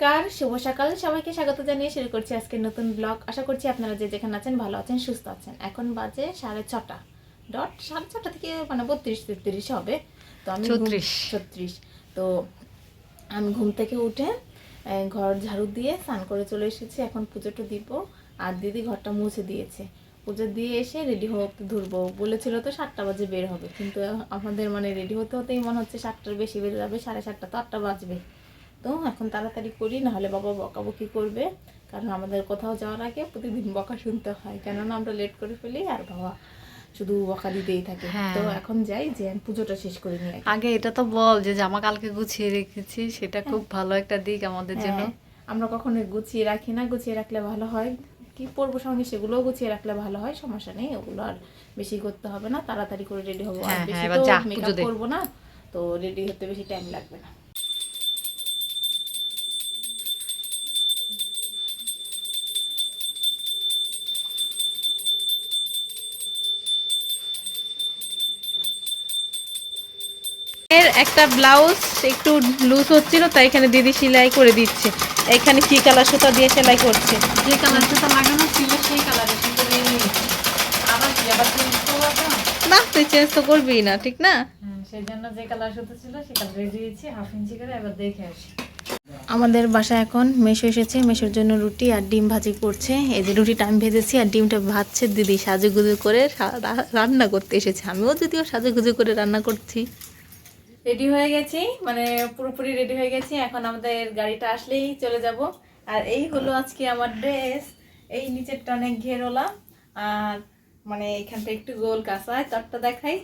নমস্কার শুভ সকাল। সবাইকে স্বাগত জানিয়ে শুরু করছি আজকের নতুন ব্লগ। আশা করছি আপনারা যে যেখানে আছেন ভালো আছেন সুস্থ আছেন। এখন বাজে সাড়ে ছটা ডট সাড়ে ছটা থেকে মানে বত্রিশ তেত্রিশ হবে। তো আমি ঘুম- 36 ছত্রিশ। তো আমি ঘুম থেকে উঠে ঘর ঝাড়ু দিয়ে স্নান করে চলে এসেছি। এখন পুজোটা দিব। আর দিদি ঘরটা মুছে দিয়েছে। পুজো দিয়ে এসে রেডি হতে ধরবো। বলেছিল তো সাতটা বাজে বের হবে। কিন্তু আমাদের মানে রেডি হতে হতেই মনে হচ্ছে সাতটার বেশি বেড়ে যাবে সাড়ে সাতটা তো আটটা বাজবে। তো এখন তাড়াতাড়ি করি নাহলে বাবা বকাবকি করবে। কারণ আমাদের কোথাও যাওয়ার আগে প্রতিদিন বকা শুনতে হয়। কেননা আমরা লেট করে ফেলি আর বাবা শুধু বকা দিতেই থাকে। হ্যাঁ। তো এখন যাই যে পুজোটা শেষ করে নিয়ে আগে। এটা তো বল যে জামা কালকে গুছিয়ে রেখেছি সেটা খুব ভালো একটা দিক আমাদের জন্য। হ্যাঁ, আমরা কখনো গুছিয়ে রাখি না। গুছিয়ে রাখলে ভালো হয়। কি পরবো সঙ্গে সেগুলোও গুছিয়ে রাখলে ভালো হয় সমস্যা নেই। ওগুলো আর বেশি করতে হবে না। তাড়াতাড়ি করে রেডি হব। আর হ্যাঁ, বেশি হ্যাঁ, তো মেকআপ করব না। তো রেডি হতে বেশি টাইম লাগবে না। এর একটা ব্লাউজ একটু লুজ হচ্ছিল তাই এখানে দিদি সেলাই করে দিচ্ছে। এখানে কি কালার সুতা দিয়ে সেলাই করছে? যে কালার সুতা লাগানো ছিল সেই কালারের সুতো দিয়ে নিয়েছি। আবার কি আবার চেঞ্জ করব না না তুই চেঞ্জ তো করবি না ঠিক না? সেই জন্য যে কালার সুতো ছিল সে কালার দিয়েছি হাফ ইঞ্চি করে এবার দেখে আসি। আমাদের বাসায় এখন মেশো এসেছে মেশোর জন্য রুটি আর ডিম ভাজি করছে। এই যে রুটিটা আমি ভেজেছি আর ডিমটা ভাজছে দিদি সাজুগুজু করে রান্না করতে এসেছে। আমিও যদিও সাজুগুজু করে রান্না করছি। রেডি হয়ে গেছি মানে পুরোপুরি রেডি হয়ে গেছি এখন আমাদের গাড়িটা আসলেই চলে যাব। আর এই হলো আজকে আমার ড্রেস এই নিচেরটা অনেক ঘেরোলা আর মানে এখানটা একটু গোল কাঁচায় তারটা দেখাই।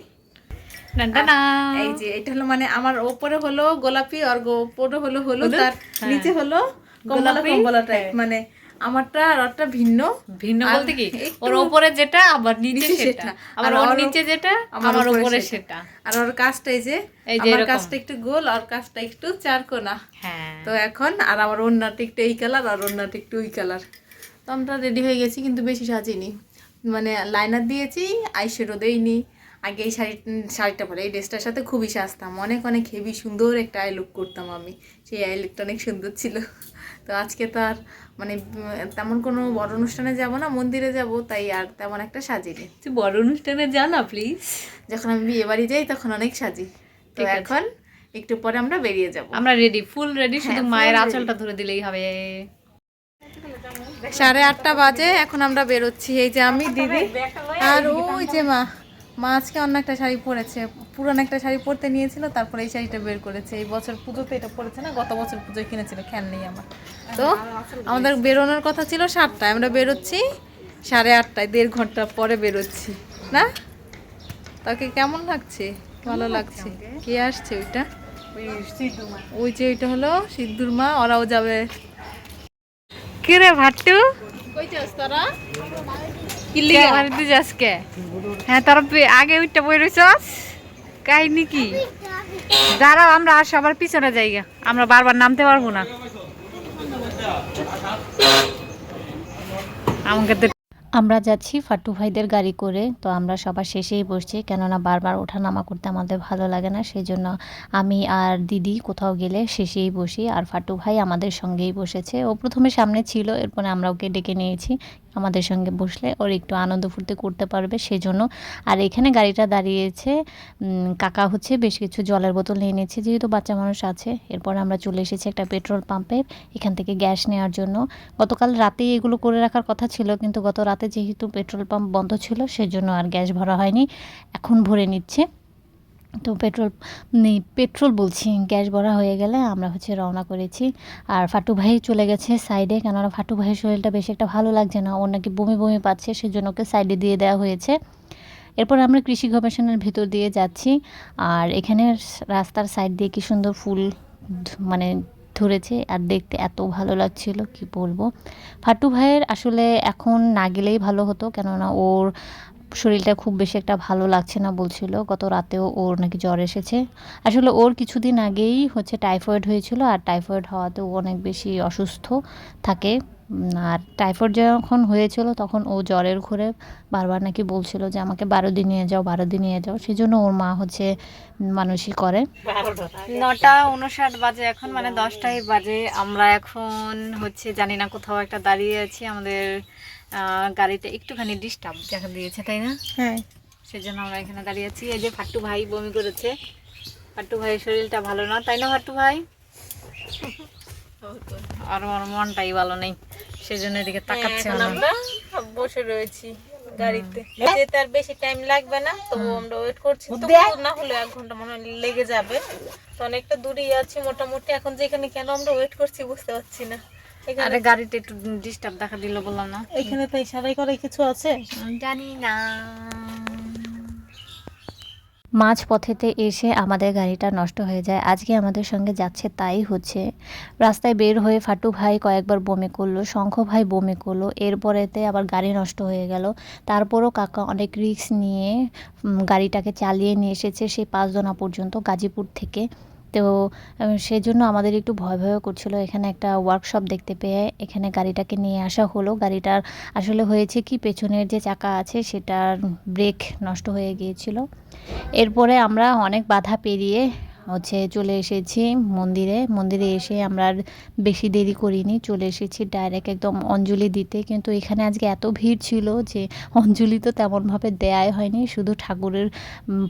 এই যে এটা হলো মানে আমার ওপরে হলো গোলাপি আর ওপরে হলো হলুদ হলুদ? আর নিচে হলো কমলা কমলা টাইপ মানে আমারটা আর ওরটা ভিন্ন। ভিন্ন বলতে কি? ওর উপরে যেটা আবার নিচে সেটা। আবার ওর নিচে যেটা আমার উপরে সেটা। আর ওর কাজটা এই যে আমার কাজটা একটু গোল আর কাজটা একটু চারকোনা হ্যাঁ। তো এখন আর আমার একটু এই কালার আর একটু ওই কালার তো আমরা রেডি হয়ে গেছি কিন্তু বেশি সাজিনি। মানে লাইনার দিয়েছি আইশ্যাডো দেইনি। আগে এই শাড়ি শাড়িটা পরে এই ড্রেসটার সাথে খুবই সাজতাম। অনেক অনেক হেভি সুন্দর একটা আই লুক করতাম আমি। সেই আই লুকটা অনেক সুন্দর ছিল। তো আজকে তো আর মানে তেমন কোনো বড় অনুষ্ঠানে যাব না মন্দিরে যাব তাই আর তেমন একটা সাজিনি। তুই বড় অনুষ্ঠানে যা না প্লিজ যখন আমি বিয়ে বাড়ি যাই তখন অনেক সাজি। তো এখন একটু পরে আমরা বেরিয়ে যাব। আমরা রেডি ফুল রেডি শুধু মায়ের আঁচলটা ধরে দিলেই হবে। সাড়ে আটটা বাজে এখন আমরা বেরোচ্ছি। এই যে আমি দিদি আর ওই যে মা। মা আজকে অন্য একটা শাড়ি পরেছে পুরান একটা শাড়ি পরতে নিয়েছিল তারপরে এই শাড়িটা বের করেছে। এই বছর পুজোতে এটা পরেছে না গত বছর পুজোয় কিনেছিল খেয়াল নেই আমার। তো আমাদের বেরোনোর কথা ছিল সাতটায় আমরা বেরোচ্ছি সাড়ে আটটায় দেড় ঘণ্টা পরে বেরোচ্ছি না? তাকে কেমন লাগছে? ভালো লাগছে? কে আসছে ওইটা? ওই যে ওইটা হলো সিদ্ধুর মা ওরাও যাবে। কি রে ভাট্টু? কই তোরা? কে হ্যাঁ তোর আগে ওইটা বই কাহিনী কি? দাঁড়াও আমরা আর সবার পিছনে যাই আমরা বারবার নামতে পারব না। আমাকে তো আমরা যাচ্ছি ফাট্টু ভাইদের গাড়ি করে, তো আমরা সবার শেষেই বসছি। কেননা বারবার ওঠা নামা করতে আমাদের ভালো লাগে না সেই জন্য আমি আর দিদি কোথাও গেলে শেষেই বসি। আর ফাট্টু ভাই আমাদের সঙ্গেই বসেছে। ও প্রথমে সামনে ছিল, এরপরে আমরা ওকে ডেকে নিয়েছি। আমাদের সঙ্গে বসলে ওর একটু আনন্দ ফুর্তি করতে পারবে, সেজন্য। আর এখানে গাড়িটা দাঁড়িয়েছে কাকা হচ্ছে বেশ কিছু জলের বোতল নিয়ে নিয়েছে যেহেতু বাচ্চা মানুষ আছে। এরপর আমরা চলে এসেছি একটা পেট্রোল পাম্পে এখান থেকে গ্যাস নেওয়ার জন্য। গতকাল রাতেই এগুলো করে রাখার কথা ছিল, কিন্তু গত রাতে যেহেতু পেট্রোল পাম্প বন্ধ ছিল, সেজন্য আর গ্যাস ভরা হয়নি, এখন ভরে নিচ্ছে। তো পেট্রোল নেই পেট্রোল বলছি, গ্যাস ভরা হয়ে গেলে আমরা হচ্ছে রওনা করেছি। আর ফাটু ভাই চলে গেছে সাইডে, কেননা ফাটু ভাইয়ের শরীরটা বেশি একটা ভালো লাগছে না ওর নাকি বমি বমি পাচ্ছে, সেজন্য ওকে সাইডে দিয়ে দেওয়া হয়েছে। এরপর আমরা কৃষি গবেষণার ভেতর দিয়ে যাচ্ছি, আর এখানে রাস্তার সাইড দিয়ে কি সুন্দর ফুল মানে ধরেছে আর দেখতে এত ভালো লাগছিল, কি বলব? ফাটু ভাইয়ের আসলে এখন না গেলেই ভালো হতো, কেননা ওর শরীরটা খুব বেশি একটা ভালো লাগছে না বলছিল। গত রাতেও ওর নাকি জ্বর এসেছে। আসলে ওর কিছুদিন আগেই হচ্ছে টাইফয়েড হয়েছিল আর টাইফয়েড হওয়াতে ও অনেক বেশি অসুস্থ থাকে। আর টাইফয়েড যখন হয়েছিল তখন ও জ্বরের ঘরে বারবার নাকি বলছিল যে, আমাকে বারো দিন নিয়ে যাও, বারো দিন নিয়ে যাও। সেই জন্য ওর মা হচ্ছে মানুষই করে। নটা উনষাট বাজে এখন মানে দশটাই বাজে। আমরা এখন হচ্ছে জানি না কোথাও একটা দাঁড়িয়ে আছি। আমাদের আহ, গাড়িতে একটুখানি ডিস্টার্ব দেখা দিয়েছে তাই না? হ্যাঁ। সেজন্য আমরা এখানে দাঁড়িয়ে আছি। এই যে ফাট্টু ভাই বমি করেছে। ফাট্টু ভাইয়ের শরীরটা ভালো না তাই না ফাট্টু ভাই? আর আমার মনটাই ভালো নেই সেজন্য এদিকে তাকাচ্ছে না। আমরা বসে রয়েছি গাড়িতে। যেতে আর বেশি টাইম লাগবে না তবু আমরা ওয়েট করছি। তবু না হলে এক ঘণ্টা মনে হয় লেগে যাবে। তো অনেকটা দূরেই আছি মোটামুটি এখন যেখানে কেন আমরা ওয়েট করছি বুঝতে পারছি না। আরে গাড়িতে একটু ডিস্টার্ব দেখা দিল বললাম না। এখানে তো ইশারাই করে কিছু আছে? জানি না। মাঝ পথেতে এসে আমাদের গাড়িটা নষ্ট হয়ে যায়। আজকে আমাদের সঙ্গে যাচ্ছে তাই হচ্ছে। রাস্তায় বের হয়ে ফাটু ভাই কয়েকবার বমি করল শঙ্খ ভাই বমি করল এরপরেতে আবার গাড়ি নষ্ট হয়ে গেল। তারপরও কাকা অনেক রিস্ক নিয়ে গাড়িটাকে চালিয়ে নিয়ে এসেছে। সেই পাঁচজনা পর্যন্ত গাজীপুর থেকে। তো সেই সেজন্য আমাদের একটু ভয় ভয় করছিল। এখানে একটা ওয়ার্কশপ দেখতে পেয়ে এখানে গাড়িটাকে নিয়ে আসা হলো। গাড়িটার আসলে হয়েছে কি, পেছনের যে চাকা আছে সেটার ব্রেক নষ্ট হয়ে গিয়েছিল। এরপরে আমরা অনেক বাধা পেরিয়ে হচ্ছে চলে এসেছি মন্দিরে। মন্দিরে এসে আমরা আর বেশি দেরি করিনি, চলে এসেছি ডাইরেক্ট একদম অঞ্জলি দিতে। কিন্তু এখানে আজকে এত ভিড় ছিল যে অঞ্জলি তো তেমনভাবে দেয়াই হয়নি, শুধু ঠাকুরের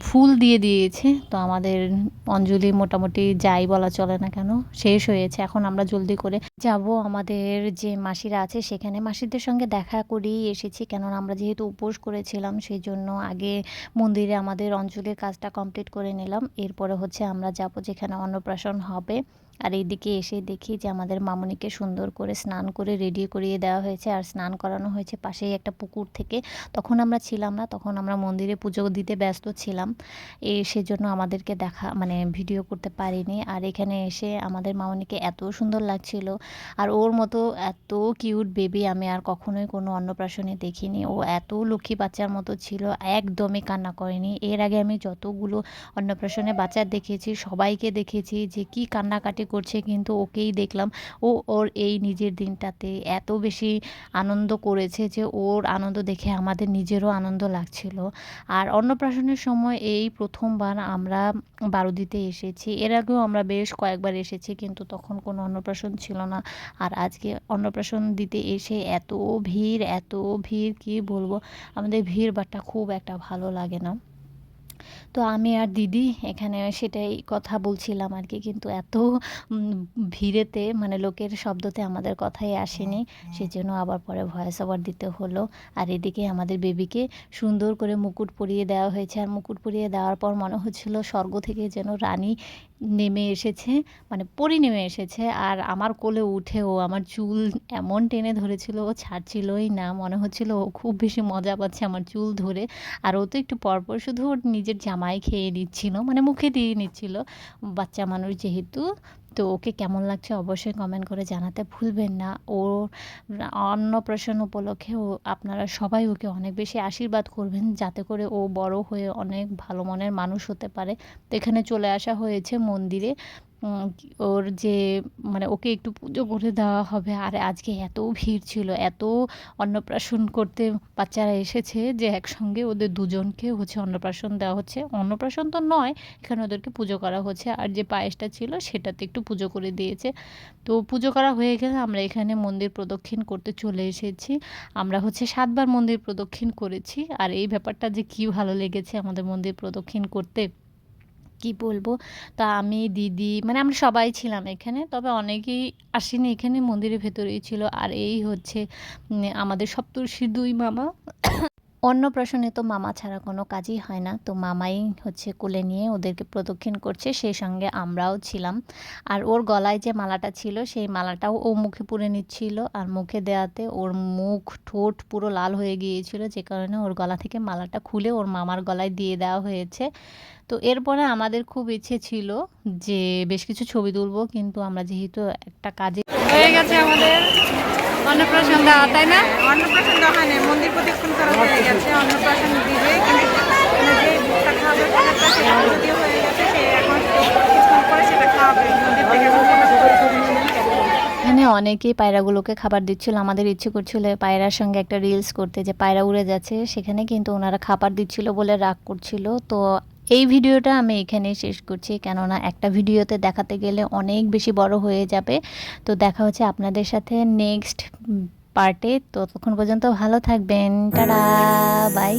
ফুল দিয়ে দিয়েছে। তো আমাদের অঞ্জলি মোটামুটি যাই বলা চলে না কেন, শেষ হয়েছে। এখন আমরা জলদি করে যাব। আমাদের যে মাসিরা আছে, সেখানে মাসিদের সঙ্গে দেখা করেই এসেছি। কেননা আমরা যেহেতু উপোস করেছিলাম সেই জন্য আগে মন্দিরে আমাদের অঞ্চলের কাজটা কমপ্লিট করে নিলাম। এরপরে হচ্ছে আমরা যাব যেখানে অন্নপ্রাশন হবে। আর এইদিকে এসে দেখি যে আমাদের মামনিকে সুন্দর করে স্নান করে রেডি করিয়ে দেওয়া হয়েছে। আর স্নান করানো হয়েছে পাশেই একটা পুকুর থেকে। তখন আমরা ছিলাম না, তখন আমরা মন্দিরে পুজো দিতে ব্যস্ত ছিলাম। এ সেজন্য আমাদেরকে দেখা মানে ভিডিও করতে পারিনি। আর এখানে এসে আমাদের মামনিকে এত সুন্দর লাগছিল। আর ওর মতো এত কিউট বেবি আমি আর কখনোই কোনো অন্নপ্রাশনে দেখিনি। ও এত লক্ষ্মী বাচ্চার মতো ছিল, একদমই কান্না করেনি। এর আগে আমি যতগুলো অন্নপ্রাশনে বাচ্চা দেখেছি, সবাইকে দেখেছি যে কি কান্নাকাটি করছে, কিন্তু ওকেই দেখলাম। ও ওর এই নিজের দিনটাতে এত বেশি আনন্দ করেছে যে ওর আনন্দ দেখে আমাদের নিজেরও আনন্দ লাগছিল। আর অন্নপ্রাশনের সময় এই প্রথমবার আমরা বারুদিতে এসেছি। এর আগেও আমরা বেশ কয়েকবার এসেছি, কিন্তু তখন কোনো অন্নপ্রাশন ছিল না। আর আজকে অন্নপ্রাশন দিতে এসে এত ভিড় এত ভিড়, কি বলব? আমাদের ভিড় বাট্টা খুব একটা ভালো লাগে না। তো আমি আর দিদি এখানে সেটাই কথা বলছিলাম আর কি কিন্তু এত ভিড়েতে মানে লোকের শব্দতে আমাদের কথাই আসেনি। সেজন্য আবার পরে ভয়েস ওভার দিতে হলো। আর এদিকে আমাদের বেবিকে সুন্দর করে মুকুট পরিয়ে দেওয়া হয়েছে। আর মুকুট পরিয়ে দেওয়ার পর মনে হচ্ছিল স্বর্গ থেকে যেন রানী নেমে এসেছে মানে পরি নেমে এসেছে। আর আমার কোলে উঠে ও আমার চুল এমন টেনে ধরেছিল ও ছাড়ছিলই না। মনে হচ্ছিল ও খুব বেশি মজা পাচ্ছে আমার চুল ধরে। আর ও তো একটু পরপর শুধু ওর নিজের জামাই খেয়ে নিচ্ছিল মানে মুখে দিয়ে নিচ্ছিল। বাচ্চা মানুষ যেহেতু তো ওকে কেমন লাগছে অবশ্যই কমেন্ট করে জানাতে ভুলবেন না। ওর অন্নপ্রাশন উপলক্ষে ও আপনারা সবাই ওকে অনেক বেশি আশীর্বাদ করবেন যাতে করে ও বড় হয়ে অনেক ভালো মনের মানুষ হতে পারে। তো এখানে চলে আসা হয়েছে মন্দিরে। ওর যে মানে ওকে একটু পুজো করে দেওয়া হবে। আর আজকে এত ভিড় ছিল, এত অন্নপ্রাশন করতে বাচ্চারা এসেছে যে একসঙ্গে ওদের দুজনকে হচ্ছে অন্নপ্রাশন দেওয়া হচ্ছে। অন্নপ্রাশন তো নয়, এখানে ওদেরকে পুজো করা হচ্ছে। আর যে পায়েসটা ছিল সেটাতে একটু পুজো করে দিয়েছে। তো পুজো করা হয়ে গেলে আমরা এখানে মন্দির প্রদক্ষিণ করতে চলে এসেছি। আমরা হচ্ছে সাতবার মন্দির প্রদক্ষিণ করেছি। আর এই ব্যাপারটা যে কী ভালো লেগেছে আমাদের মন্দির প্রদক্ষিণ করতে, কি বলব? তা আমি, দিদি মানে আমরা সবাই ছিলাম এখানে, তবে অনেকেই আসেনি এখানে, মন্দিরের ভেতরেই ছিল। আর এই হচ্ছে আমাদের সপ্তর্ষির দুই মামা অন্নপ্রাশনে তো মামা ছাড়া কোনো কাজই হয় না। তো মামাই হচ্ছে কোলে নিয়ে ওদেরকে প্রদক্ষিণ করছে, সেই সঙ্গে আমরাও ছিলাম। আর ওর গলায় যে মালাটা ছিল, সেই মালাটাও ও মুখে পুরে নিচ্ছিল। আর মুখে দেওয়াতে ওর মুখ, ঠোঁট পুরো লাল হয়ে গিয়েছিল, যে কারণে ওর গলা থেকে মালাটা খুলে ওর মামার গলায় দিয়ে দেওয়া হয়েছে। তো এরপরে আমাদের খুব ইচ্ছে ছিল যে বেশ কিছু ছবি তুলবো, কিন্তু আমরা যেহেতু একটা কাজে হয়ে গেছে আমাদের। অন্নপ্রাশন দেওয়া তাই না? অন্নপ্রাশন দেওয়া নেই মন্দির প্রদক্ষিণ করা হয়ে গেছে অন্নপ্রাশন দিবে কিন্তু মানে যে খাওয়াবে প্রসাদটা সেটা যদিও হয়ে গেছে সে এখন কিছুক্ষণ পরে সেটা খাওয়াবে মন্দির থেকে এখানে অনেকেই পায়রাগুলোকে খাবার দিচ্ছিল আমাদের ইচ্ছে করছিল পায়রার সঙ্গে একটা রিলস করতে যে পায়রা উড়ে যাচ্ছে সেখানে কিন্তু ওনারা খাবার দিচ্ছিল বলে রাগ করছিল তো এই ভিডিওটা আমি এখানেই শেষ করছি, কেননা একটা ভিডিওতে দেখাতে গেলে অনেক বেশি বড় হয়ে যাবে। তো দেখা হচ্ছে আপনাদের সাথে নেক্সট পার্টে। তো ততক্ষণ পর্যন্ত ভালো থাকবেন। Tata, bye.